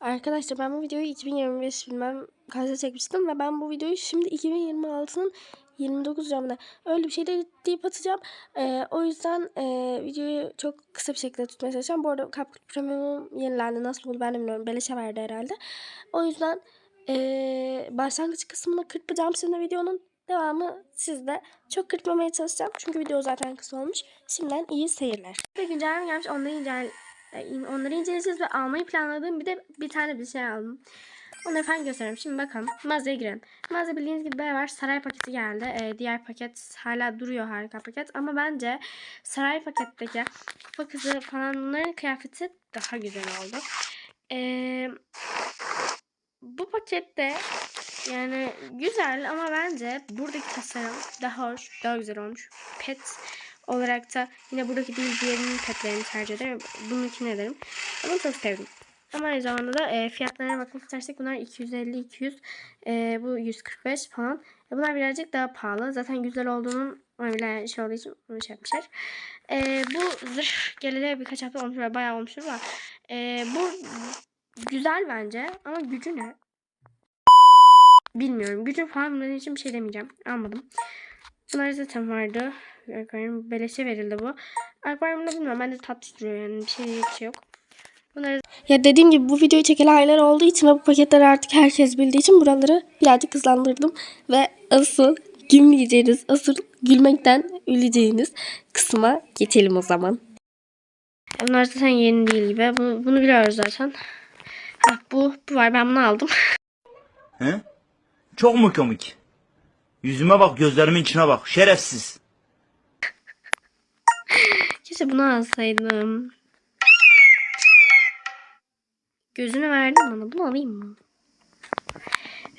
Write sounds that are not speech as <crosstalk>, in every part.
Arkadaşlar ben bu videoyu 2025 bilmem kaçta çekmiştim ve ben bu videoyu şimdi 2026'nın 29 Ocağı'nda öyle bir şey de deyip atacağım. Ee, o yüzden e, videoyu çok kısa bir şekilde tutmaya çalışacağım. Bu arada Kapkut Premium yenilendi. Nasıl oldu ben de bilmiyorum. Beleşe verdi herhalde. O yüzden e, başlangıç kısmını kırpacağım şimdi videonun. Devamı sizde. Çok kırpmamaya çalışacağım. Çünkü video zaten kısa olmuş. Şimdiden iyi seyirler. Bir güncelleme gelmiş. Onları incel e, onları inceleyeceğiz ve almayı planladığım bir de bir tane bir şey aldım. Onları falan göstereyim. Şimdi bakalım. Mağazaya girelim. Mağaza bildiğiniz gibi var. Saray paketi geldi. Ee, diğer paket hala duruyor harika paket. Ama bence saray paketteki kupa kızı falan bunların kıyafeti daha güzel oldu. Ee, bu pakette yani güzel ama bence buradaki tasarım daha hoş, daha güzel olmuş. Pet olarak da yine buradaki değil diğerinin petlerini tercih ederim. Bununkini ederim. Bunu çok sevdim. Ama aynı zamanda da e, fiyatlarına bakmak istersek bunlar 250-200 e, bu 145 falan. E, bunlar birazcık daha pahalı. Zaten güzel olduğunun öyle şey olduğu için bunu şey yapmışlar. E, bu zırh geleli birkaç hafta olmuş ve bayağı olmuştur ama e, bu güzel bence ama gücü ne? Bilmiyorum. Gücü falan bunların için bir şey demeyeceğim. Almadım. Bunlar zaten vardı. Akvaryum beleşe verildi bu. Akvaryumda bilmiyorum. Bende tatlı duruyor yani. Bir şey, bir şey yok. Bunları... Ya dediğim gibi bu videoyu çekeli aylar olduğu için ve bu paketleri artık herkes bildiği için buraları birazcık hızlandırdım. Ve asıl gülmeyeceğiniz, asıl gülmekten öleceğiniz kısma geçelim o zaman. Bunlar zaten yeni değil gibi. Bunu, bunu biliyoruz zaten. Ha, bu, bu var. Ben bunu aldım. He? Çok mu komik? Yüzüme bak, gözlerimin içine bak. Şerefsiz. Keşke bunu alsaydım. Gözünü verdim bana. Bunu alayım mı?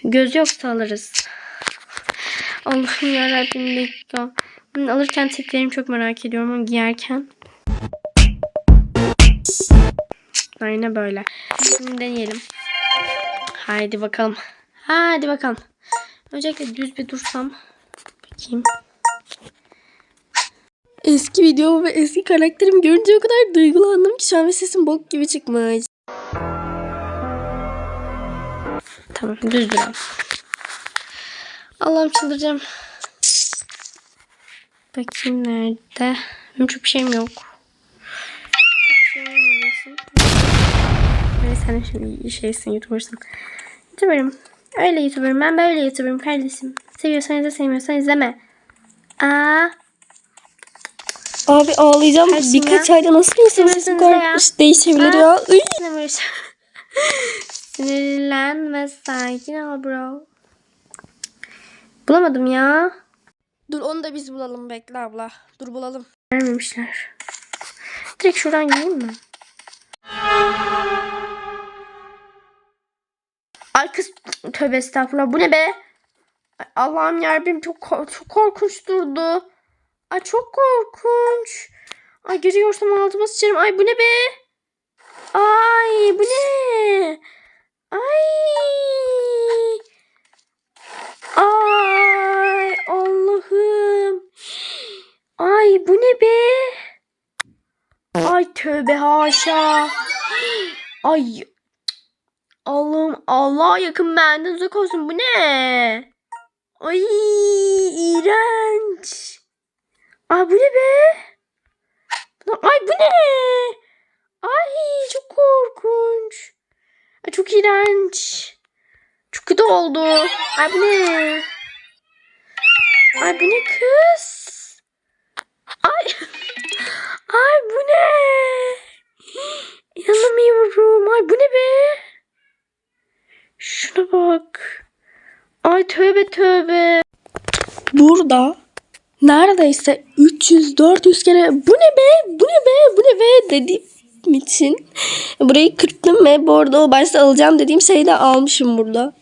Göz yoksa alırız. Allah'ım yarabbim bir dakika. Alırken tiplerimi çok merak ediyorum ama giyerken. Aynen böyle. Şimdi deneyelim. Haydi bakalım. Hadi bakalım. Öncelikle düz bir dursam. Bakayım. Eski videomu ve eski karakterimi görünce o kadar duygulandım ki şu an sesim bok gibi çıkmış. Tamam düz duralım. Allah'ım çıldıracağım. Bakayım nerede? Benim çok şeyim yok. Böyle sen şimdi şeysin youtubersın. Youtuberım. Öyle youtuberım. Ben böyle youtuberım kardeşim. Seviyorsan izle sevmiyorsan izleme. Aa. Abi ağlayacağım. Kaçsın Birkaç ayda nasıl insan sesi bu kadar değişebilir Ha? ya? <laughs> Sinirlenme sakin ol bro. Bulamadım ya. Dur onu da biz bulalım bekle abla. Dur bulalım. Vermemişler. Direkt şuradan giyeyim mi? Ay kız tövbe estağfurullah bu ne be? Allah'ım yarabbim çok çok korkunç durdu. Ay çok korkunç. Ay giriyorsam altıma sıçarım. Ay bu ne be? Ay bu ne? Ay. Ay Allah'ım. Ay bu ne be? Ay tövbe haşa. Ay. Allah'ım Allah yakın benden uzak olsun. Bu ne? Ay iğrenç. Ay bu ne be? Ay bu ne? Ay çok korkunç. Ay çok iğrenç. Çok kötü oldu. Ay bu ne? Ay bu ne kız? Ay. <laughs> Ay bu ne? İnanamıyorum. Ay bu ne be? Şuna bak. Ay tövbe. Burada neredeyse 300-400 kere bu ne be bu ne be bu ne be dediğim için burayı kırptım ve bu arada o başta alacağım dediğim şeyi de almışım burada.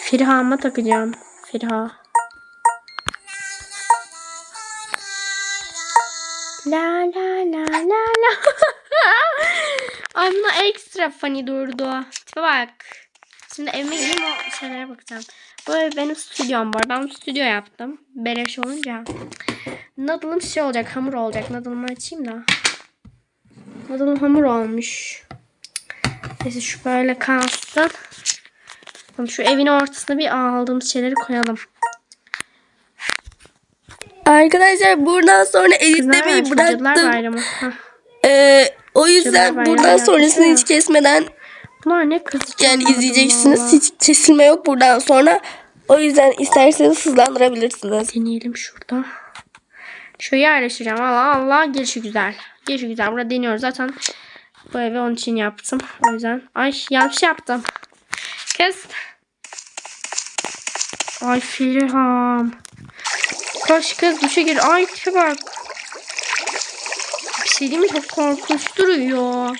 Firha'ma takacağım. Firha. La la la la la. <laughs> Ay buna ekstra funny durdu. Tipe bak. Şimdi evime gideyim o şeylere bakacağım. Bu ev benim stüdyom var. Ben stüdyo yaptım. Beleş olunca. Noodle'ım şey olacak. Hamur olacak. Noodle'ımı açayım da. Noodle'ım hamur olmuş. Neyse şu böyle kalsın. Şu evin ortasına bir aldığımız şeyleri koyalım. Arkadaşlar buradan sonra editlemeyi bıraktım. Ee, o yüzden Cadılar buradan sonrasını hiç kesmeden Bunlar ne yani izleyeceksiniz. Hiç kesilme yok buradan sonra. O yüzden isterseniz hızlandırabilirsiniz. Deneyelim şurada. Şöyle yerleştireceğim. Allah Allah. Gelişi güzel. Gelişi güzel. Burada deniyoruz. Zaten bu evi onun için yaptım. O yüzden. Ay yanlış yaptım. Kız. Ay Firham. Koş kız duşa gir. Ay tipe bak. Bir şey değil mi? Çok korkunç duruyor.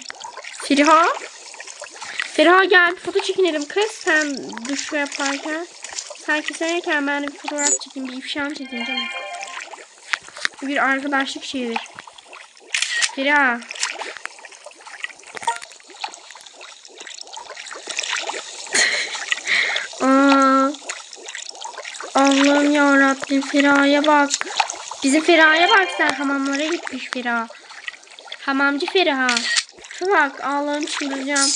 Feriha. Feriha gel bir foto çekinelim kız. Sen duş yaparken. Sen keserken ben bir fotoğraf çekeyim. Bir ifşam çekeyim canım. Bir arkadaşlık şeyidir. Feriha. Allah'ım yarabbim Feraha'ya bak. Bizim Feraha'ya bak sen hamamlara gitmiş Feraha. Hamamcı Feraha. Şu bak Allah'ım çıldıracağım.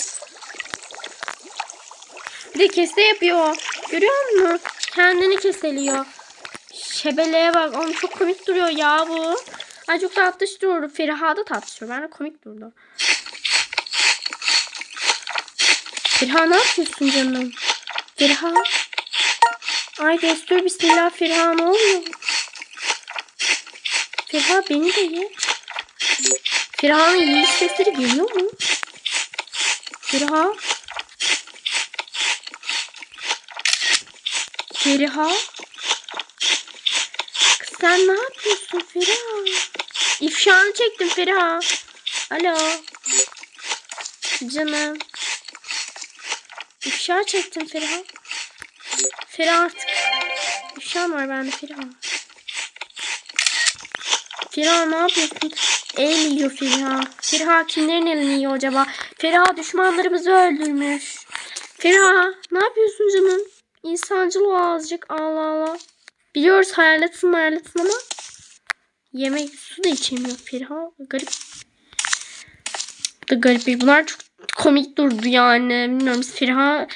Bir de kese yapıyor. Görüyor musun? Kendini keseliyor. Şebeleye bak. Oğlum çok komik duruyor ya bu. Ay çok tatlış durdu. Feriha da tatlış duruyor. Ben de komik durdu. Feriha ne yapıyorsun canım? Feriha. Ay destur bismillah Feriha ne oluyor? Feriha beni de ye. Feriha'nın yiyiş sesleri geliyor mu? Feriha. Feriha. Kız sen ne yapıyorsun Feriha? İfşanı çektim Feriha. Alo. Canım. İfşa çektim Feriha. Feriha artık. İfşan var bende Feriha. Feriha ne yapıyorsun? El yiyor Feriha. Feriha kimlerin elini yiyor acaba? Feriha düşmanlarımızı öldürmüş. Feriha ne yapıyorsun canım? İnsancıl o azıcık Allah Allah. Biliyoruz hayaletsin hayaletsin ama yemek su da içemiyor Feriha. Garip. Da garip bir. Bunlar çok komik durdu yani. Bilmiyorum Feriha.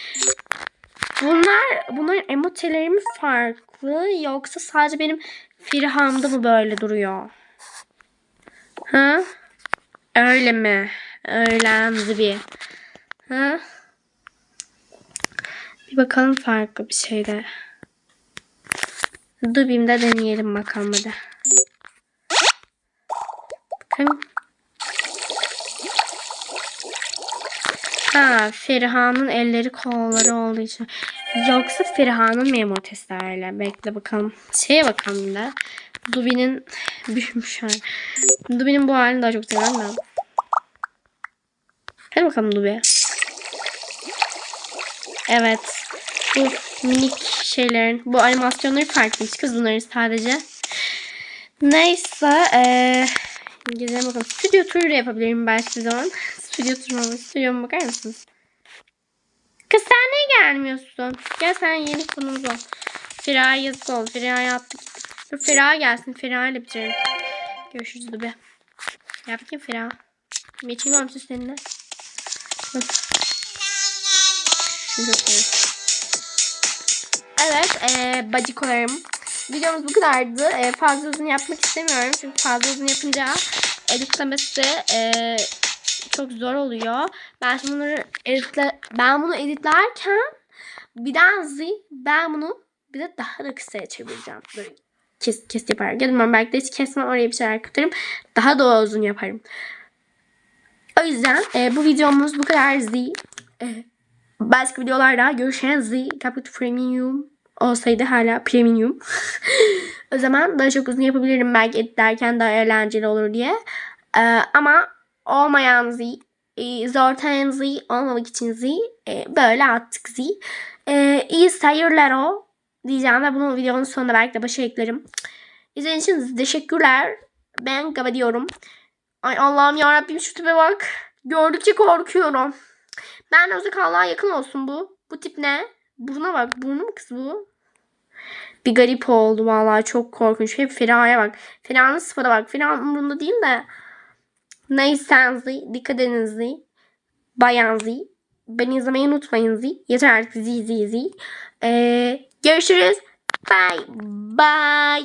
Bunlar bunların emoteleri mi farklı yoksa sadece benim Feriha'mda mı böyle duruyor? Ha? Öyle mi? Öyle bir. Ha? Bir bakalım farklı bir şeyde. Dubim'de deneyelim bakalım hadi. Bakın. Ha, Feriha'nın elleri kolları olduğu için. Yoksa Feriha'nın mı emotesi öyle? Bekle bakalım. Şeye bakalım de. Dubi'nin büyümüş hali. Dubi'nin bu halini daha çok seviyorum ben. Hadi bakalım Dubi. Evet. Bu minik şeylerin, bu animasyonları farklıymış kız bunların sadece. Neyse. Eee Gidelim bakalım. Stüdyo turu da yapabilirim belki bir zaman. Stüdyo mu? Stüdyoma bakar mısınız? Kız sen niye gelmiyorsun? Gel sen yeni konumuz ol. Feriha yazık oldu. Feriha'ya attık. Dur Feriha gelsin. Feriha ile bitirelim. Görüşürüz Dube. Gel bakayım Feriha. Metin var mısın seninle? Evet. Ee, bacikolarım. Videomuz bu kadardı. Ee, fazla uzun yapmak istemiyorum. Çünkü fazla uzun yapınca editlemesi ee, çok zor oluyor. Ben şimdi bunları editle ben bunu editlerken birden ben bunu bir de daha da kısaya çevireceğim. Böyle kes kes yaparım. Gelmem belki de hiç kesmem oraya bir şeyler katarım. Daha da uzun yaparım. O yüzden e, bu videomuz bu kadar Z. E, başka videolarda görüşen Z. Caput Premium olsaydı hala Premium. <laughs> o zaman daha çok uzun yapabilirim belki editlerken daha eğlenceli olur diye. E, ama olmayan Z e, zaten Z olmamak için Z e, böyle attık Z. E, iyi seyirler o diyeceğim ve bunu videonun sonunda belki de başa eklerim. İzlediğiniz için teşekkürler. Ben kapatıyorum. Ay Allah'ım yarabbim şu tipe bak. Gördükçe korkuyorum. Ben uzak Allah'a yakın olsun bu. Bu tip ne? Buruna bak. Burnu mu kız bu? bir garip oldu vallahi çok korkunç. Hep Feraha'ya bak. Feraha'nın sıfata bak. Feraha'nın umurunda değil de. Neyse Zi. Dikkat edin Zi. Bayan Zi. Beni izlemeyi unutmayın Zi. Yeter artık Zi Zi Zi. Ee, görüşürüz. Bye. Bye.